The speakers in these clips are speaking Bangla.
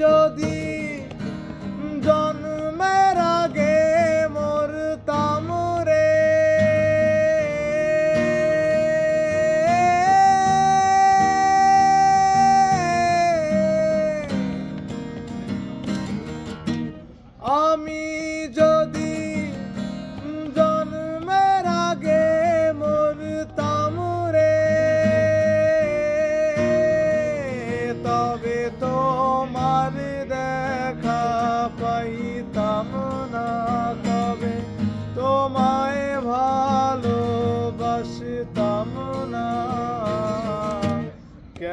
যদি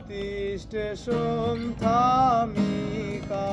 প্রতি স্টেশন থামিকা